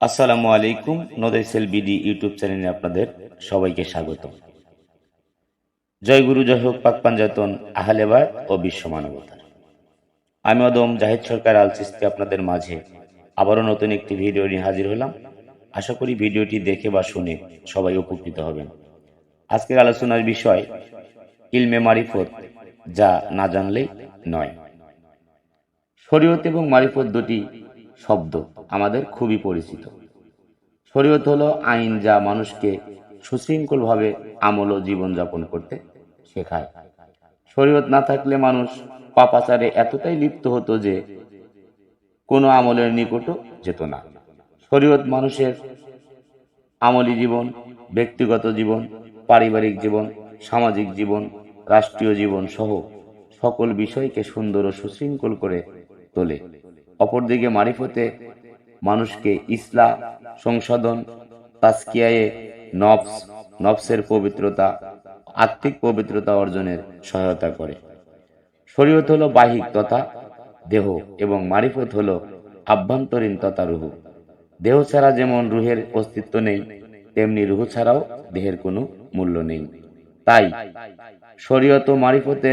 আসসালামু আলাইকুম নদয় sell BD YouTube চ্যানেলে আপনাদের সবাইকে স্বাগত জয় গুরু, জয় হোক, পাক পাঞ্জাতন আহলেবার ও বিশ্ব মানবতার। আমি অদম, জাহিদ সরকার আল আপনাদের মাঝে আবারও নতুন একটি ভিডিও নিয়ে হাজির হলাম। আশা করি ভিডিওটি দেখে বা শুনে সবাই উপকৃত হবেন। আজকের আলোচনার বিষয়, ইলমে মারিফত, যা না জানলেই নয়। শরীয়ত এবং মারিফত দুটি শব্দ আমাদের খুবই পরিচিত। শরীয়ত হলো আইন যা মানুষকে সুশৃঙ্খলভাবে আমল ও জীবনযাপন করতে শেখায়। শরীয়ত না থাকলে মানুষ পাপাচারে এতটাই লিপ্ত হতো যে কোনো আমলের নিকটও যেত না। শরীয়ত মানুষের আমলি জীবন, ব্যক্তিগত জীবন, পারিবারিক জীবন, সামাজিক জীবন, রাষ্ট্রীয় জীবন সহ সকল বিষয়কে সুন্দর ও সুশৃঙ্খল করে তোলে। অপরদিকে মারিফতে মানুষকে ইসলা সংশোধন তাস্কিয়ায়ে নফস, নফসের পবিত্রতা, আত্মিক পবিত্রতা অর্জনের সহায়তা করে। শরীয়ত হলো বাহিক তথা দেহ এবং মারিফত হলো আভ্যন্তরীণ তথা রুহ। দেহ ছাড়া যেমন রুহের অস্তিত্ব নেই, তেমনি রুহ ছাড়াও দেহের কোনো মূল্য নেই। তাই শরীয়ত মারিফতে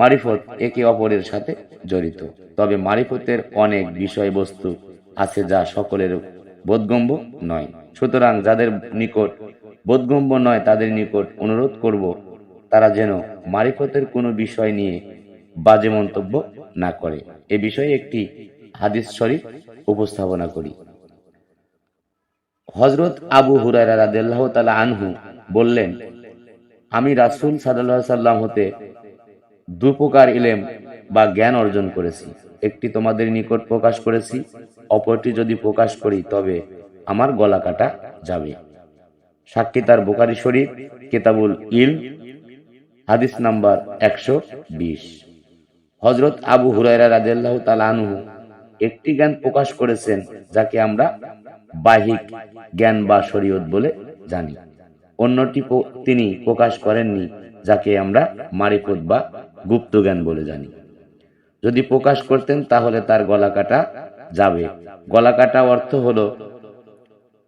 মারিফত একে অপরের সাথে জড়িত। তবে মারিফতের অনেক বিষয়বস্তু আছে যা সকলের বোধগম্য নয়। সুতরাং যাদের নিকট বোধগম্য নয়, তাদের নিকট অনুরোধ করব, তারা যেন মারিফতের কোনো বিষয় নিয়ে বাজে মন্তব্য না করে। এ বিষয়ে একটি হাদিস শরীফ উপস্থাপনা করি। হজরত আবু হুরায়রা রাদিয়াল্লাহু তাআলা আনহু বললেন, আমি রাসূল আলাইহি সাল্লাম হতে দু প্রকার ইলেম বা জ্ঞান অর্জন করেছি। একটি তোমাদের নিকট প্রকাশ করেছি, অপরটি যদি প্রকাশ করি, তবে আমার গলা কাটা যাবে। সাক্ষী তার বোকারি শরীফ, কেতাবুল ইল হাদিস নাম্বার একশো বিশ। হজরত আবু হুরায়রা রাদিয়াল্লাহ তাআলা আনহু একটি জ্ঞান প্রকাশ করেছেন, যাকে আমরা বাহিক জ্ঞান বা শরীয়ত বলে জানি। অন্যটি তিনি প্রকাশ করেননি, যাকে আমরা মারিফত বা গুপ্ত জ্ঞান বলে জানি। যদি প্রকাশ করতেন, তাহলে তার গলা কাটা যাবে। গলা কাটা অর্থ হলো,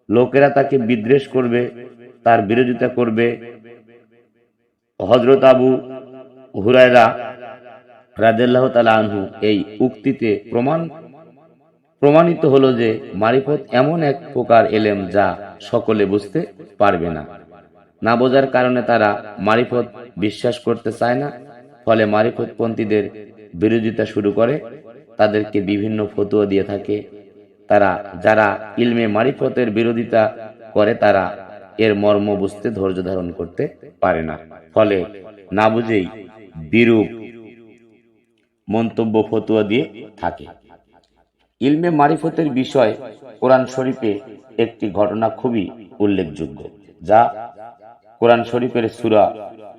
লোকেরা তাকে বিদ্বেষ করবে, তার বিরোধিতা করবে। হজরত আবু হুরায়রা রাদেল্লাহ তালা আনহু এই উক্তিতে প্রমাণ, প্রমাণিত হলো যে মারিফত এমন এক প্রকার এলেম যা সকলে বুঝতে পারবে না। না বোঝার কারণে তারা মারিফত বিশ্বাস করতে চায় না ফলে মারিফতপন্থীদের বিরোধিতা শুরু করে, তাদেরকে বিভিন্ন ফতুয়া দিয়ে থাকে। তারা, যারা ইলমে মারিফতের বিরোধিতা করে, তারা এর মর্ম বুঝতে, ধৈর্য ধারণ করতে পারে না। ফলে না বুঝেই বিরূপ মন্তব্য, ফতুয়া দিয়ে থাকে। ইলমে মারিফতের বিষয় কোরআন শরীফে একটি ঘটনা খুবই উল্লেখযোগ্য, যা কোরআন শরীফের সুরা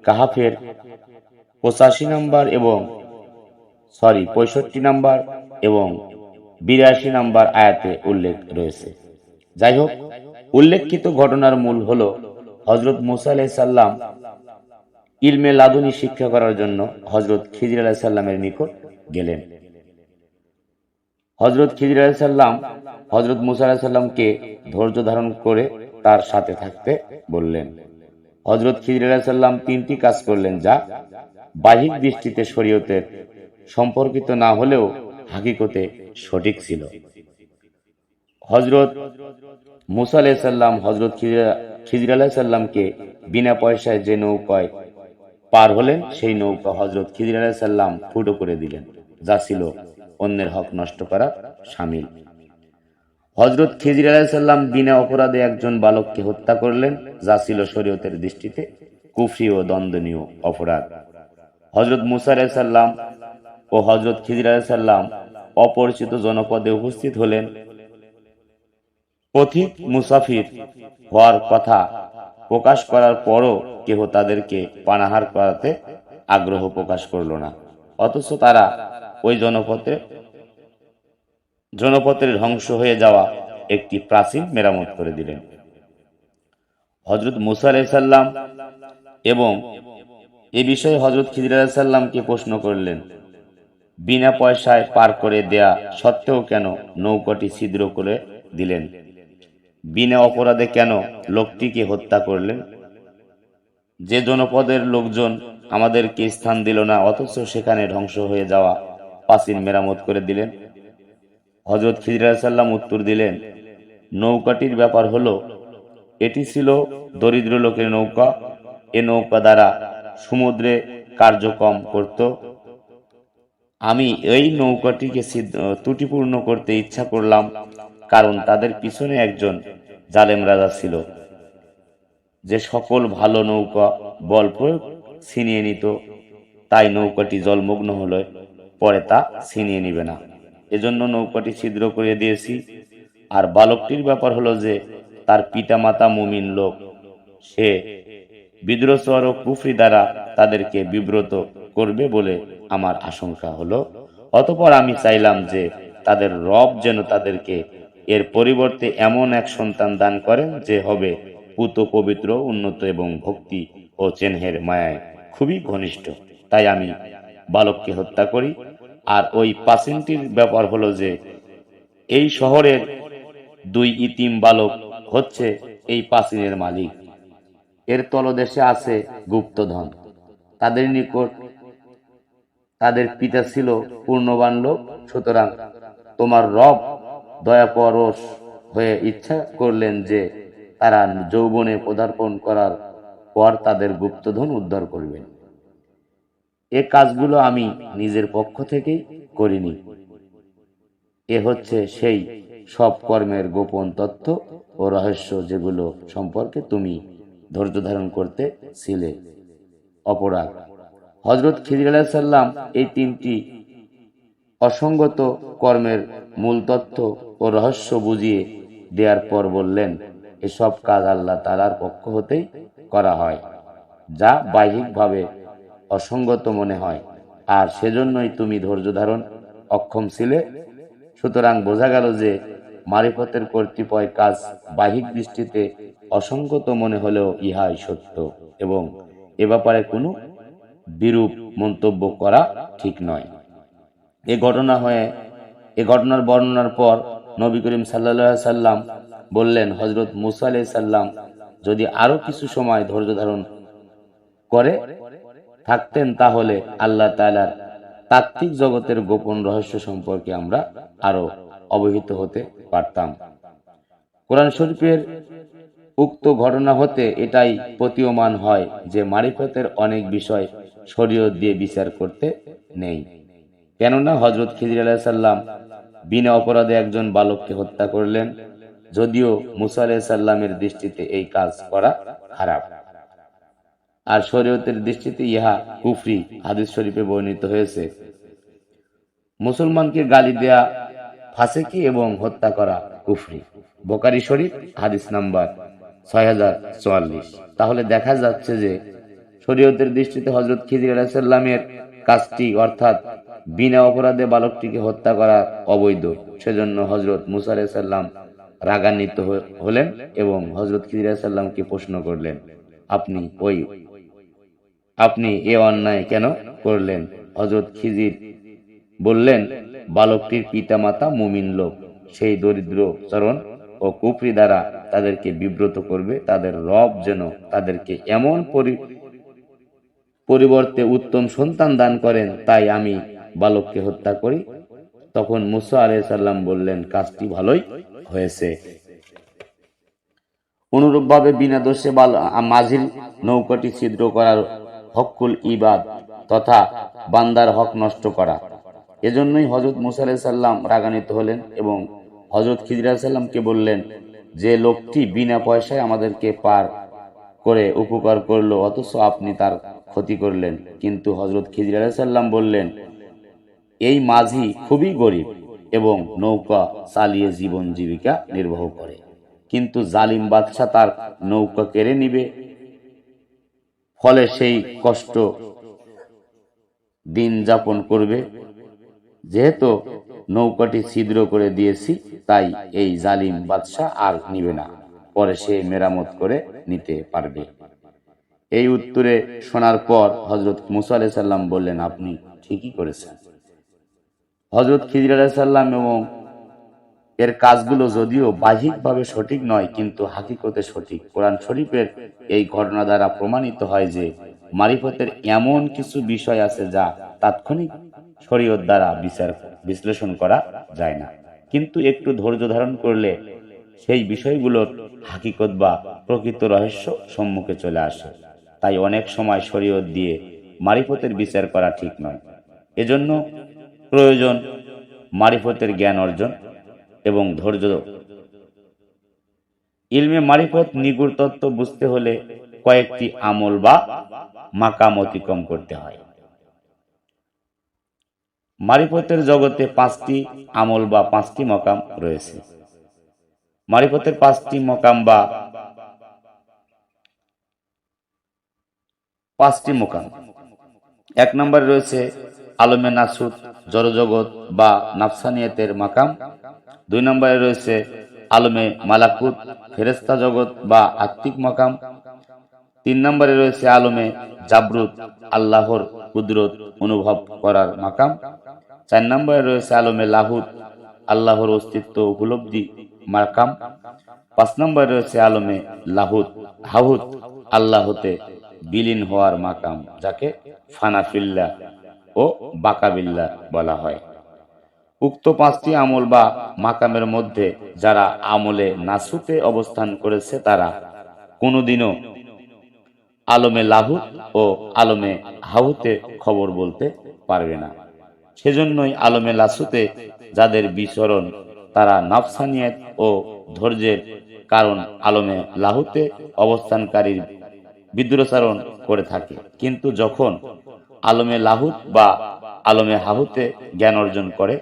কাহাফের পঁচাশি নম্বর এবং সরি পঁয়ষট্টি নম্বর এবং বিরাশি নাম্বার আয়াতে উল্লেখ রয়েছে। যাই হোক, উল্লেখিত ঘটনার মূল হলো হজরত মুসা আলাইসাল্লাম ইলমে লাদুনি শিক্ষা করার জন্য হজরত খিজির আলাইসাল্লামের নিকট গেলেন। হজরত খিজির আলাইসাল্লাম হজরত মুসা আলাইসাল্লামকে ধৈর্য ধারণ করে তার সাথে থাকতে বললেন। হজরত খিজির আলাইসাল্লাম তিনটি কাজ করলেন, যা বাহিক দৃষ্টিতে শরীয়তের সম্পর্কিত না হলেও হাকিকতে সঠিক ছিল। হজরত মুসা আলাইসাল্লাম হজরত খিজির আলাইসাল্লামকে বিনা পয়সায় যে নৌকায় পার হলেন, সেই নৌকা হজরত খিজির আলাইসাল্লাম ফুটো করে দিলেন, যা ছিল অন্যের হক নষ্ট করা সামিল। হজরত খিজির আলাইসাল্লাম বিনা অপরাধে একজন বালককে হত্যা করলেন, যা ছিল শরীয়তের দৃষ্টিতে কুফরি ও দ্বন্দ্বনীয় অপরাধ। হজরত মুসা আলাইসাল্লাম ও হজরত খিজির আলাইসাল্লাম অপরিচিত জনপদে উপস্থিত হলেন। পথিক মুসাফির হওয়ার কথা প্রকাশ করার পরও কেহ তাদেরকে পানাহার করাতে আগ্রহ প্রকাশ করল না। অথচ তারা ওই জনপথে জনপথের ধ্বংস হয়ে যাওয়া একটি প্রাচীন মেরামত করে দিলেন। হজরত মুসা আলাইসাল্লাম এবং এ বিষয়ে হজরত খিজির আলাইসাল্লামকে প্রশ্ন করলেন, বিনা পয়সায় পার করে দেয়া সত্ত্বেও কেন নৌকাটি ছিদ্র করে দিলেন? বিনা অপরাধে কেন লোকটিকে হত্যা করলেন? যে জনপদের লোকজন আমাদেরকে স্থান দিল না, অথচ সেখানে ধ্বংস হয়ে যাওয়া পাসিন মেরামত করে দিলেন। হজরত খিজরা সাল্লাম উত্তর দিলেন, নৌকাটির ব্যাপার হলো, এটি ছিল দরিদ্র লোকের নৌকা, এ নৌকা দ্বারা সমুদ্রে কার্যক্রম করত। আমি এই নৌকাটিকে ত্রুটিপূর্ণ করতে ইচ্ছা করলাম, কারণ তাদের পিছনে একজন জালেম রাজা ছিল, যে সকল ভালো নৌকা বল প্রয়োগ ছিনিয়ে নিত। তাই নৌকাটি জলমগ্ন হলে পরে তা ছিনিয়ে নিবে না। এজন্য নৌকাটি ছিদ্র করে দিয়েছি। আর বালকটির ব্যাপার হলো যে, তার পিতামাতা মুমিন লোক, সে বিদ্রোচর ও কুফরি দ্বারা তাদেরকে বিব্রত করবে বলে আমার আশঙ্কা হলো। অতপর আমি চাইলাম যে তাদের রব যেন তাদেরকে এর পরিবর্তে এমন এক সন্তান দান করেন যে হবে পুত, পবিত্র, উন্নত এবং ভক্তি ও চেনহের মায়ায় খুবই ঘনিষ্ঠ। তাই আমি বালককে হত্যা করি। আর ওই পাসিনটির ব্যাপার হলো যে এই শহরের দুই ইতিম বালক হচ্ছে এই পাসিনের মালিক। এর তলদেশে আছে গুপ্তধন। তাদের নিকট তাদের পিতা ছিল পূর্ণবান লোক সুতরাং তোমার রব দয়া পরশ হয়ে ইচ্ছা করলেন যে তারা যৌবনে পদার্পণ করার পর তাদের গুপ্তধন উদ্ধার করবেন। এ কাজগুলো আমি নিজের পক্ষ থেকেই করিনি। এ হচ্ছে সেই সব কর্মের গোপন তথ্য ও রহস্য যেগুলো সম্পর্কে তুমি ধৈর্য ধারণ করতে ছিলে। অপরাধ হজরত খিজির আলাহিসাল্লাম এই তিনটি অসঙ্গত কর্মের মূল তথ্য ও রহস্য বুঝিয়ে দেওয়ার পর বললেন, এসব কাজ আল্লাহ তালার পক্ষ হতেই করা হয়, যা বাহ্যিকভাবে অসঙ্গত মনে হয়। আর সেজন্যই তুমি ধৈর্য ধারণ অক্ষম ছিলে। সুতরাং বোঝা গেল যে মারিফতের কর্তৃপয় কাজ বাহ্যিক দৃষ্টিতে অসঙ্গত মনে হলেও ইহাই সত্য এবং এ ব্যাপারে কোনো বিরূপ মন্তব্য করা ঠিক নয়। এ ঘটনা হয়ে, এ ঘটনার বর্ণনার পর নবী করিম সাল্লা সাল্লাম বললেন হজরত মুসা আলাই সাল্লাম যদি আরও কিছু সময় ধৈর্য ধারণ করে থাকতেন তাহলে আল্লাহ তাআলার তাত্ত্বিক জগতের গোপন রহস্য সম্পর্কে আমরা আরও অবহিত হতে পারতাম। কোরআন শরীফের উক্ত ঘটনা হতে এটাই প্রতীয়মান হয় যে মারিফতের অনেক বিষয় শরীয়ত দিয়ে বিচার করতে নেই। কেননা হজরত খিজির আলাহিসাল্লাম বিনা অপরাধে একজন বালককে হত্যা করলেন, যদিও মুসা আলাহিসাল্লামের দৃষ্টিতে এই কাজ করা খারাপ। আর শরীয়তের দৃষ্টিতে ইহা কুফরি হাদিস শরীফে বর্ণিত হয়েছে। মুসলমানকে গালি দেয়া ফাসেকি এবং হত্যা করা কুফরি। বোকারি শরীফ, হাদিস নাম্বার ছয় হাজার চুয়াল্লিশ। তাহলে দেখা যাচ্ছে যে শরীয়তের দৃষ্টিতে হজরত খিজির আলাহিসাল্লামের কাজটি অর্থাৎ বিনা অপরাধে বালকটিকে হত্যা করা অবৈধ। সেজন্য হজরত মুসা আলাহিসাল্লাম রাগান্বিত হলেন এবং হজরত খিজির আলাহিসাল্লামকে প্রশ্ন করলেন, আপনি ওই, আপনি এ অন্যায় কেন করলেন? হজরত খিজির বললেন, বালকটির পিতামাতা মুমিন লোক, সেই দরিদ্র চরণ ও কুফরি দ্বারা তাদেরকে বিব্রত করবে, তাদের রব যেন তাদেরকে এমন পরি, পরিবর্তে উত্তম সন্তান দান করেন, তাই আমি বালককে হত্যা করি। তখন মুসা আলাইহিস সাল্লাম বললেন, কাজটি ভালোই হয়েছে। অনুরূপভাবে বিনা দোষে মাঝিল নৌকাটি ছিদ্র করার হকুল ইবাদ তথা বান্দার হক নষ্ট করা। এজন্যই হজরত মুসা আলাইহিস সাল্লাম রাগান্বিত হলেন এবং হজরত খিজরা সাল্লামকে বললেন, যে লোকটি বিনা পয়সায় আমাদেরকে পার করে উপকার করল, অথচ আপনি তার ক্ষতি করলেন। কিন্তু হজরত খিজরা বললেন, এই মাঝি খুবই গরিব এবং নৌকা চালিয়ে জীবন জীবিকা নির্বাহ করে। কিন্তু জালিম বাদশাহ তার নৌকা কেড়ে নিবে। ফলে সেই কষ্ট দিন যাপন করবে। যেহেতু নৌকাটি ছিদ্র করে দিয়েছি, তাই এই জালিম বাদশাহ আর নিবে না। পরে সে মেরামত করে নিতে পারবে। এই উত্তরে শোনার পর হজরত মুসা আলাইহিস সাল্লাম বললেন, আপনি ঠিকই করেছেন। হজরত খিজির আলাইহিস সাল্লাম এবং এর কাজগুলো যদিও বাহ্যিকভাবে সঠিক নয়, কিন্তু হাকিকতে সঠিক। কোরআন শরীফের এই ঘটনা দ্বারা প্রমাণিত হয় যে মারিফতের এমন কিছু বিষয় আছে যা তাৎক্ষণিক শরীয়ত দ্বারা বিচার, বিশ্লেষণ করা যায় না। কিন্তু একটু ধৈর্য ধারণ করলে সেই বিষয়গুলোর হাকিকত বা প্রকৃত রহস্য সম্মুখে চলে আসে। তাই অনেক সময় শরীয়ত দিয়ে মারিফতের বিচার করা ঠিক নয়। এজন্য প্রয়োজন মারিফতের জ্ঞান অর্জন এবং ধৈর্য। ইলমে মারিফত নিগুড় তত্ত্ব বুঝতে হলে কয়েকটি আমল বা মাকাম অতিক্রম করতে হয়। মারিফতের জগতে পাঁচটি আমল বা পাঁচটি মকাম রয়েছে। মারিফতের পাঁচটি মকাম বা পাঁচটি মোকাম। এক নম্বরে রয়েছে আলমে নাসুদ, জড়জগৎ বা নাফসানিয়তের মাকাম। দুই নম্বরে রয়েছে আলমে মালাকুত ফেরেস্তা জগৎ বা আত্মিক মাকাম। তিন নম্বরে রয়েছে আলমে জাবরুত, আল্লাহর কুদরত অনুভব করার মাকাম। চার নম্বরে রয়েছে আলমে লাহুদ, আল্লাহর অস্তিত্ব উপলব্ধি মাকাম পাঁচ নম্বরে রয়েছে আলমে লাহুত হাহুত আল্লাহতে বিলীন হওয়ার মাকাম, যাকে ফানাফিল্লা ও বাকাবিল্লা বলা হয়। উক্ত পাঁচটি আমল বা মাকামের মধ্যে যারা আমলে নাসুতে অবস্থান করেছে তারা কোনোদিনও আলমে লাহুত ও আলমে হাহুতে খবর বলতে পারবে না। সেজন্যই আলমে লাসুতে যাদের বিচরণ, তারা নাফসানিয়ত ও ধৈর্যের কারণ আলমে লাহুতে অবস্থানকারীর বিদ্রোচারণ করে থাকে। কিন্তু যখন আলমে লাহুত বা আলমে হাহুতে জ্ঞান অর্জন করে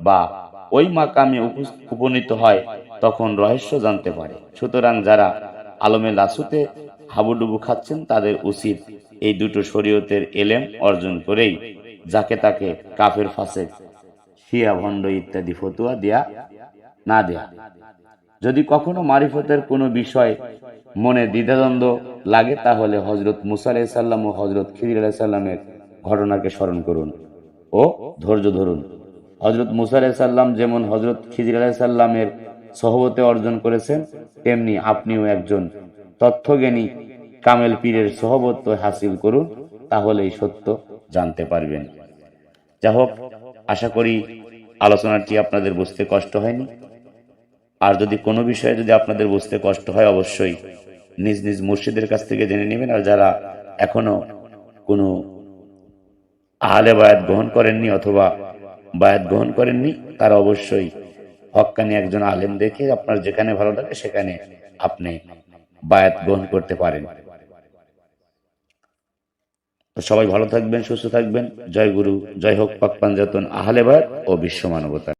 বা ওই মাকামে উপ- উপনীত হয়, তখন রহস্য জানতে পারে। সুতরাং যারা আলমে লাসুতে হাবুডুবু খাচ্ছেন, তাদের উচিত এই দুটো শরীয়তের এলেম অর্জন করেই যাকে তাকে কাফের ফাঁসে শিয়া, ভণ্ড ইত্যাদি ফতুয়া দেয়া না দেয়া। যদি কখনো মারিফতের কোনো বিষয় মনে দ্বিধাদ্বন্দ্ব লাগে, তাহলে হজরত মুসা আলাইসাল্লাম ও হজরত খিদির আলাইসাল্লামের ঘটনাকে স্মরণ করুন ও ধৈর্য ধরুন। হজরত মুসা আলাইসাল্লাম যেমন হজরত খিজির আলাইসাল্লামের সহবতে অর্জন করেছেন, তেমনি আপনিও একজন তথ্যজ্ঞানী কামেল পীরের সহবত হাসিল করুন, তাহলেই সত্য জানতে পারবেন। যা হোক, আশা করি আলোচনাটি আপনাদের বুঝতে কষ্ট হয়নি। আর যদি কোনো বিষয়ে যদি আপনাদের বুঝতে কষ্ট হয়, অবশ্যই নিজ নিজ মুর্শিদের কাছ থেকে জেনে নেবেন। আর যারা এখনও কোনো আহলে বায়াত গ্রহণ করেননি অথবা বায়াত গ্রহণ করেননি, তারা অবশ্যই হক্কানি একজন আলেম দেখে আপনার যেখানে ভালো লাগে, সেখানে আপনি বায়াত গ্রহণ করতে পারেন। সবাই ভালো থাকবেন, সুস্থ থাকবেন। জয় গুরু, জয় হোক পাক পাঞ্জাতন আহলেবার ও বিশ্ব মানবতা